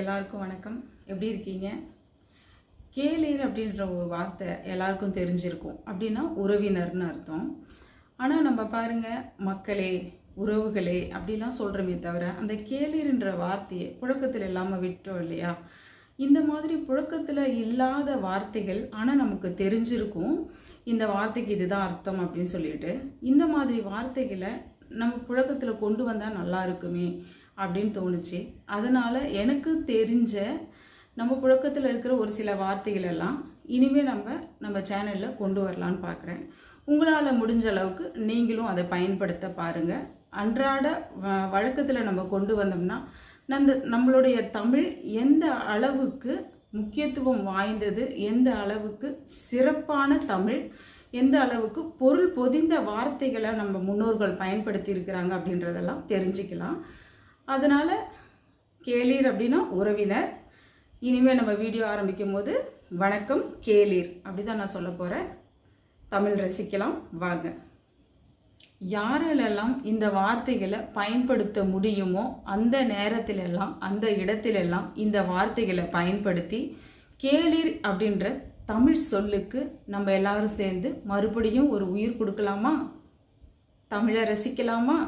எல்லாருக்கும் வணக்கம். எப்படி இருக்கீங்க? கேளீர் அப்படின்ற ஒரு வார்த்தை எல்லாருக்கும் தெரிஞ்சிருக்கும். அப்படின்னா உறவினர்னு அர்த்தம். ஆனால் நம்ம பாருங்க மக்களே உறவுகளே அப்படிலாம் சொல்கிறோமே தவிர அந்த கேளீர்ன்ற வார்த்தையை புழக்கத்தில் இல்லாமல் விட்டோம் இல்லையா? இந்த மாதிரி புழக்கத்தில் இல்லாத வார்த்தைகள் ஆனால் நமக்கு தெரிஞ்சிருக்கும். இந்த வார்த்தைக்கு இதுதான் அர்த்தம் அப்படின்னு சொல்லிட்டு இந்த மாதிரி வார்த்தைகளை நம்ம புழக்கத்தில் கொண்டு வந்தால் நல்லா இருக்குமே அப்படின்னு தோணுச்சு. அதனால் எனக்கு தெரிஞ்ச நம்ம புழக்கத்தில் இருக்கிற ஒரு சில வார்த்தைகள் எல்லாம் இனிமேல் நம்ம நம்ம சேனலில் கொண்டு வரலான்னு பார்க்குறேன் உங்களால் முடிஞ்ச அளவுக்கு நீங்களும் அதை பயன்படுத்த பாருங்கள் அன்றாட வ வழக்கத்தில் நம்ம கொண்டு வந்தோம்னா நந்த நம்மளுடைய தமிழ் எந்த அளவுக்கு முக்கியத்துவம் வாய்ந்தது எந்த அளவுக்கு சிறப்பான தமிழ் எந்த அளவுக்கு பொருள் பொதிந்த வார்த்தைகளை நம்ம முன்னோர்கள் பயன்படுத்தி இருக்கிறாங்க அப்படின்றதெல்லாம் தெரிஞ்சுக்கலாம். அதனால் கேளீர் அப்படின்னா உறவினர். இனிமேல் நம்ம வீடியோ ஆரம்பிக்கும் போது வணக்கம் கேளீர். அப்படி தான் நான் சொல்ல போகிறேன் தமிழ் ரசிக்கலாம் வாங்க. யாரெல்லாம் இந்த வார்த்தைகளை பயன்படுத்த முடியுமோ அந்த நேரத்திலெல்லாம் அந்த இடத்திலெல்லாம் இந்த வார்த்தைகளை பயன்படுத்தி கேளீர் அப்படின்ற தமிழ் சொல்லுக்கு நம்ம எல்லாரும் சேர்ந்து மறுபடியும் ஒரு உயிர் கொடுக்கலாமா? தமிழை ரசிக்கலாமா?